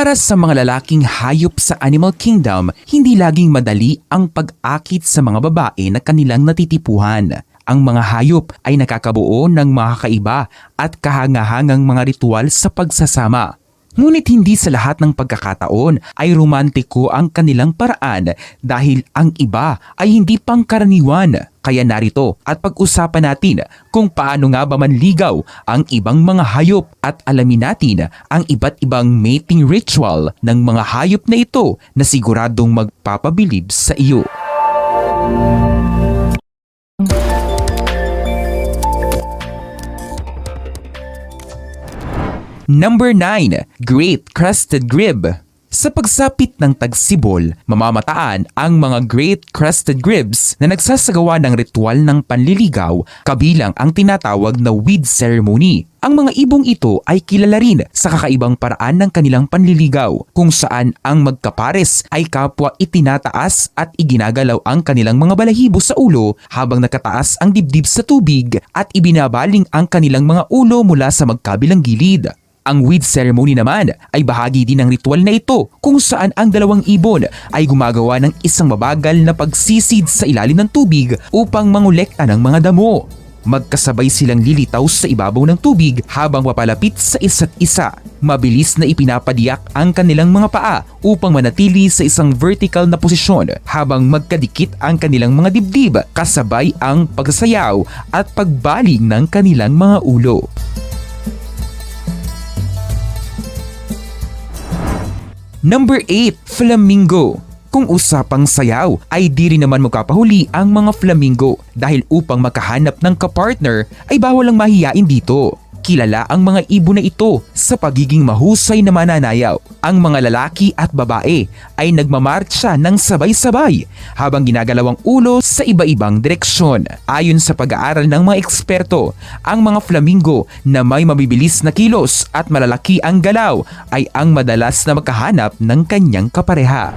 Para sa mga lalaking hayop sa Animal Kingdom, hindi laging madali ang pag-akit sa mga babae na kanilang natitipuhan. Ang mga hayop ay nakakabuo ng mga kaiba at kahangahangang mga ritual sa pagsasama. Ngunit hindi sa lahat ng pagkakataon ay romantiko ang kanilang paraan dahil ang iba ay hindi pangkaraniwan. Kaya narito at pag-usapan natin kung paano nga ba manligaw ang ibang mga hayop at alamin natin ang iba't ibang mating ritual ng mga hayop na ito na siguradong magpapabilib sa iyo. Number 9. Great Crested Grib Sa pagsapit ng tagsibol, mamamataan ang mga Great Crested Gribs na nagsasagawa ng ritual ng panliligaw kabilang ang tinatawag na weed ceremony. Ang mga ibong ito ay kilala rin sa kakaibang paraan ng kanilang panliligaw kung saan ang magkapares ay kapwa itinataas at iginagalaw ang kanilang mga balahibo sa ulo habang nakataas ang dibdib sa tubig at ibinabaling ang kanilang mga ulo mula sa magkabilang gilid. Ang weed ceremony naman ay bahagi din ng ritual na ito kung saan ang dalawang ibon ay gumagawa ng isang mabagal na pagsisid sa ilalim ng tubig upang mangolekta ng mga damo. Magkasabay silang lilitaw sa ibabaw ng tubig habang papalapit sa isa't isa. Mabilis na ipinapadiyak ang kanilang mga paa upang manatili sa isang vertical na posisyon habang magkadikit ang kanilang mga dibdib kasabay ang pagsasayaw at pagbaling ng kanilang mga ulo. Number 8, Flamingo. Kung usapang sayaw ay di rin naman magkapahuli ang mga flamingo dahil upang makahanap ng kapartner ay bawal ang mahiyain dito. Kilala ang mga ibon na ito sa pagiging mahusay na mananayaw. Ang mga lalaki at babae ay nagmamarcha ng sabay-sabay habang ginagalaw ang ulo sa iba-ibang direksyon. Ayon sa pag-aaral ng mga eksperto, ang mga flamingo na may mabibilis na kilos at malalaki ang galaw ay ang madalas na makahanap ng kanyang kapareha.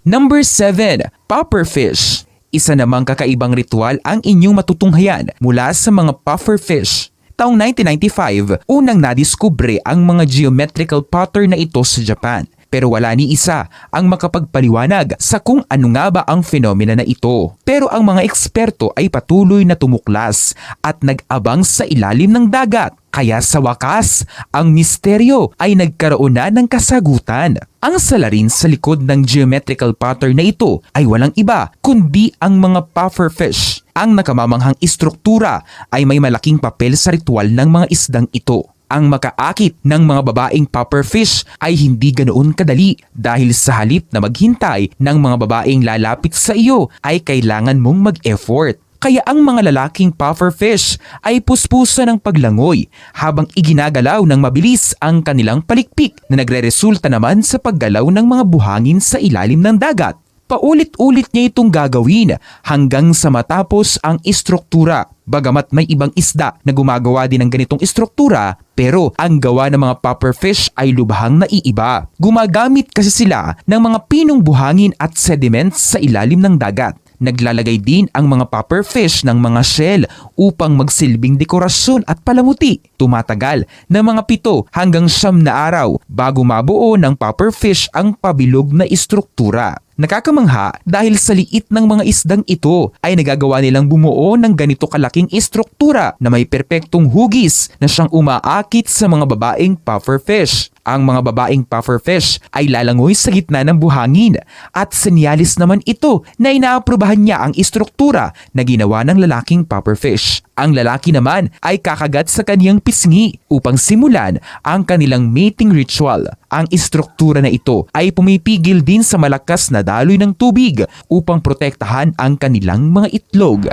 Number 7. Pufferfish Isa namang kakaibang ritual ang inyong matutunghayan mula sa mga pufferfish. Taong 1995, unang nadiskubre ang mga geometrical pattern na ito sa Japan. Pero wala ni isa ang makapagpaliwanag sa kung ano nga ba ang fenomena na ito. Pero ang mga eksperto ay patuloy na tumuklas at nag-abang sa ilalim ng dagat. Kaya sa wakas, ang misteryo ay nagkaroon na ng kasagutan. Ang salarin sa likod ng geometrical pattern na ito ay walang iba kundi ang mga pufferfish. Ang nakamamanghang istruktura ay may malaking papel sa ritual ng mga isdang ito. Ang makaakit ng mga babaeng pufferfish ay hindi ganoon kadali dahil sa halip na maghintay ng mga babaeng lalapit sa iyo ay kailangan mong mag-effort. Kaya ang mga lalaking pufferfish ay puspusa ng paglangoy habang iginagalaw ng mabilis ang kanilang palikpik na nagre-resulta naman sa paggalaw ng mga buhangin sa ilalim ng dagat. Paulit-ulit niya itong gagawin hanggang sa matapos ang istruktura. Bagamat may ibang isda na gumagawa din ng ganitong istruktura, pero ang gawa ng mga pufferfish ay lubhang naiiba. Gumagamit kasi sila ng mga pinong buhangin at sediments sa ilalim ng dagat. Naglalagay din ang mga pufferfish ng mga shell upang magsilbing dekorasyon at palamuti. Tumatagal na mga pito hanggang siyam na araw bago mabuo ng pufferfish ang pabilog na istruktura. Nakakamangha dahil sa liit ng mga isdang ito ay nagagawa nilang bumuo ng ganito kalaking istruktura na may perpektong hugis na siyang umaakit sa mga babaeng pufferfish. Ang mga babaeng pufferfish ay lalangoy sa gitna ng buhangin at senyalis naman ito na inaaprubahan niya ang istruktura na ginawa ng lalaking pufferfish. Ang lalaki naman ay kakagat sa kaniyang pisngi upang simulan ang kanilang mating ritual. Ang istruktura na ito ay pumipigil din sa malakas na daloy ng tubig upang protektahan ang kanilang mga itlog.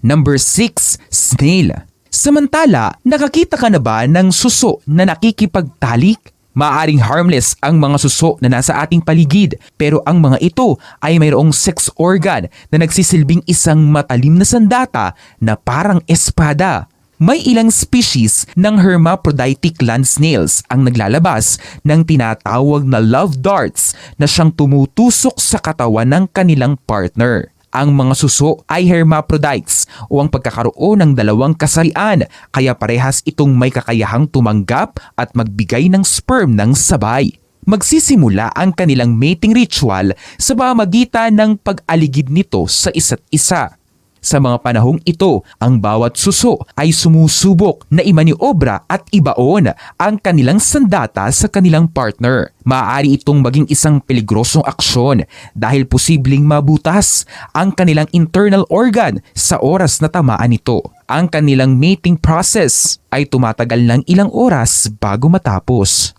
Number 6. Snail Samantala, nakakita ka na ba ng suso na nakikipagtalik? Maaring harmless ang mga suso na nasa ating paligid pero ang mga ito ay mayroong sex organ na nagsisilbing isang matalim na sandata na parang espada. May ilang species ng hermaphroditic land snails ang naglalabas ng tinatawag na love darts na siyang tumutusok sa katawan ng kanilang partner. Ang mga suso ay hermaphrodites o ang pagkakaroon ng dalawang kasarian kaya parehas itong may kakayahang tumanggap at magbigay ng sperm ng sabay. Magsisimula ang kanilang mating ritual sa pamagitan ng pag-aligid nito sa isa't isa. Sa mga panahong ito, ang bawat suso ay sumusubok na imaniobra at ibaon ang kanilang sandata sa kanilang partner. Maaari itong maging isang peligrosong aksyon dahil posibleng mabutas ang kanilang internal organ sa oras na tamaan nito. Ang kanilang mating process ay tumatagal ng ilang oras bago matapos.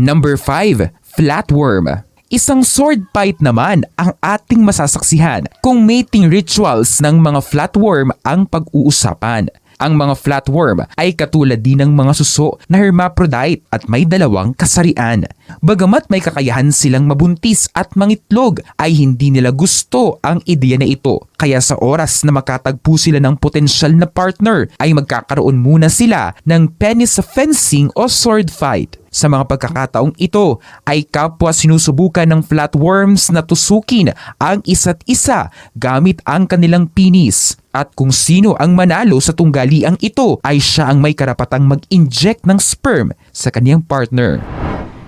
Number 5. Flatworm Isang sword fight naman ang ating masasaksihan kung mating rituals ng mga flatworm ang pag-uusapan. Ang mga flatworm ay katulad din ng mga suso na hermaphrodite at may dalawang kasarian. Bagamat may kakayahan silang mabuntis at mangitlog ay hindi nila gusto ang ideya na ito. Kaya sa oras na makatagpo sila ng potensyal na partner ay magkakaroon muna sila ng penis fencing o sword fight. Sa mga pagkakataong ito ay kapwa sinusubukan ng flatworms na tusukin ang isa't isa gamit ang kanilang penis. At kung sino ang manalo sa tunggaliang ito ay siya ang may karapatang mag-inject ng sperm sa kaniyang partner.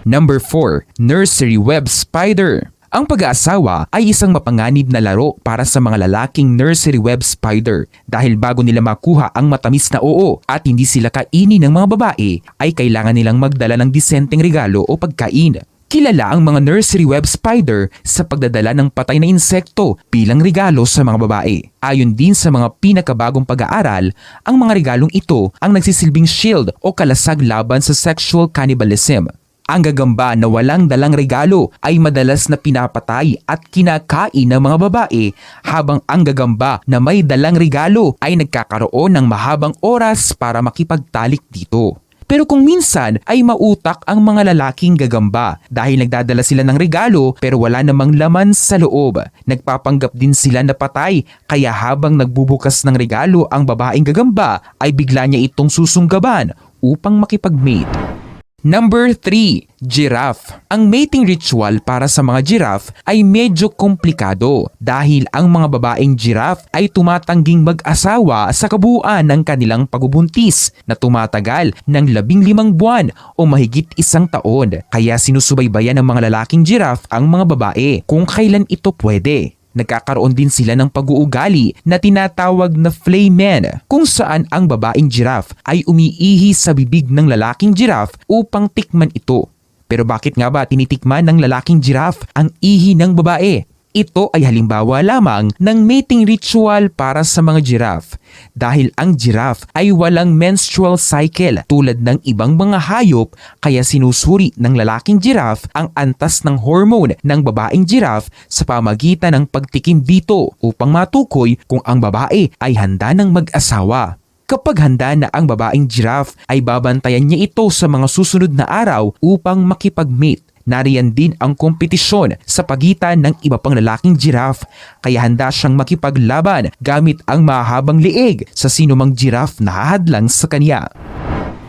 Number 4. Nursery Web Spider ang pag-aasawa ay isang mapanganib na laro para sa mga lalaking nursery web spider dahil bago nila makuha ang matamis na oo at hindi sila kainin ng mga babae ay kailangan nilang magdala ng disenteng regalo o pagkain. Kilala ang mga nursery web spider sa pagdadala ng patay na insekto bilang regalo sa mga babae. Ayon din sa mga pinakabagong pag-aaral, ang mga regalong ito ang nagsisilbing shield o kalasag laban sa sexual cannibalism. Ang gagamba na walang dalang regalo ay madalas na pinapatay at kinakain ng mga babae habang ang gagamba na may dalang regalo ay nagkakaroon ng mahabang oras para makipagtalik dito. Pero kung minsan ay mautak ang mga lalaking gagamba dahil nagdadala sila ng regalo pero wala namang laman sa loob. Nagpapanggap din sila na patay kaya habang nagbubukas ng regalo ang babaeng gagamba ay bigla niya itong susunggaban upang makipag-mate. Number 3. Giraffe. Ang mating ritual para sa mga giraffe ay medyo komplikado dahil ang mga babaeng giraffe ay tumatangging mag-asawa sa kabuuan ng kanilang pagbubuntis na tumatagal ng labing limang buwan o mahigit isang taon. Kaya sinusubaybayan ng mga lalaking giraffe ang mga babae kung kailan ito pwede. Nagkakaroon din sila ng pag-uugali na tinatawag na flaymen kung saan ang babaeng giraffe ay umiihi sa bibig ng lalaking giraffe upang tikman ito. Pero bakit nga ba tinitikman ng lalaking giraffe ang ihi ng babae? Ito ay halimbawa lamang ng mating ritual para sa mga giraffe dahil ang giraffe ay walang menstrual cycle tulad ng ibang mga hayop kaya sinusuri ng lalaking giraffe ang antas ng hormone ng babaeng giraffe sa pamagitan ng pagtikim dito upang matukoy kung ang babae ay handa ng mag-asawa. Kapag handa na ang babaeng giraffe ay babantayan niya ito sa mga susunod na araw upang makipag-mate Nariyan din ang kompetisyon sa pagitan ng iba pang lalaking giraffe kaya handa siyang makipaglaban gamit ang mahabang liig sa sinumang giraffe na hahadlang sa kanya.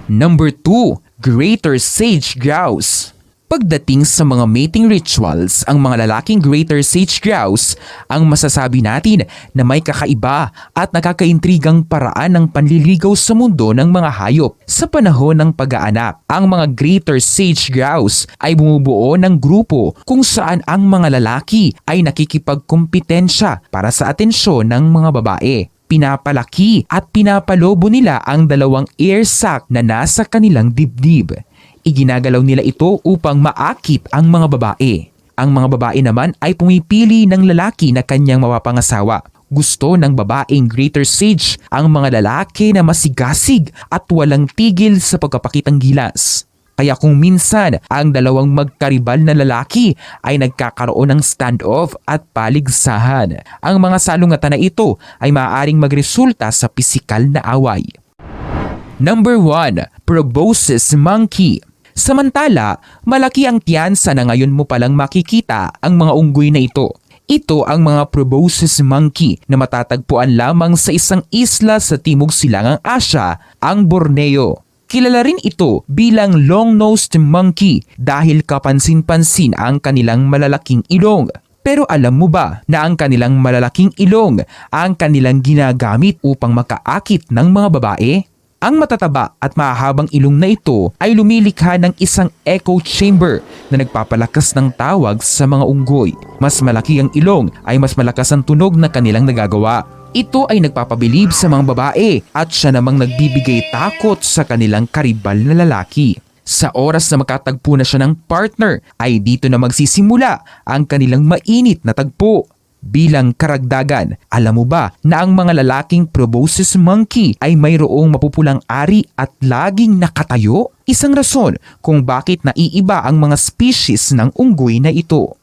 Number 2. Greater Sage Grouse Pagdating sa mga mating rituals, ang mga lalaking greater sage grouse ang masasabi natin na may kakaiba at nakakaintrigang paraan ng panliligaw sa mundo ng mga hayop. Sa panahon ng pag-aanak, ang mga greater sage grouse ay bumubuo ng grupo kung saan ang mga lalaki ay nakikipagkompetensya para sa atensyon ng mga babae pinapalaki at pinapalobo nila ang dalawang ear sac na nasa kanilang dibdib. Iginagalaw nila ito upang maakit ang mga babae. Ang mga babae naman ay pumipili ng lalaki na kanyang mapapangasawa. Gusto ng babaeng greater sage ang mga lalaki na masigasig at walang tigil sa pagkapakitang gilas. Kaya kung minsan ang dalawang magkaribal na lalaki ay nagkakaroon ng standoff at paligsahan, ang mga salungatan na ito ay maaaring magresulta sa pisikal na away. Number 1. Proboscis Monkey Samantala, malaki ang tiyansa na ngayon mo palang makikita ang mga unggoy na ito. Ito ang mga proboscis monkey na matatagpuan lamang sa isang isla sa timog silangang Asya, ang Borneo. Kilala rin ito bilang long-nosed monkey dahil kapansin-pansin ang kanilang malalaking ilong. Pero alam mo ba na ang kanilang malalaking ilong ang kanilang ginagamit upang makaakit ng mga babae? Ang matataba at mahahabang ilong na ito ay lumilikha ng isang echo chamber na nagpapalakas ng tawag sa mga unggoy. Mas malaki ang ilong ay mas malakas ang tunog na kanilang nagagawa. Ito ay nagpapabilib sa mga babae at siya namang nagbibigay takot sa kanilang karibal na lalaki. Sa oras na makatagpo na siya ng partner ay dito na magsisimula ang kanilang mainit na tagpo. Bilang karagdagan, alam mo ba na ang mga lalaking proboscis monkey ay mayroong mapupulang ari at laging nakatayo? Isang rason kung bakit naiiba ang mga species ng unggoy na ito.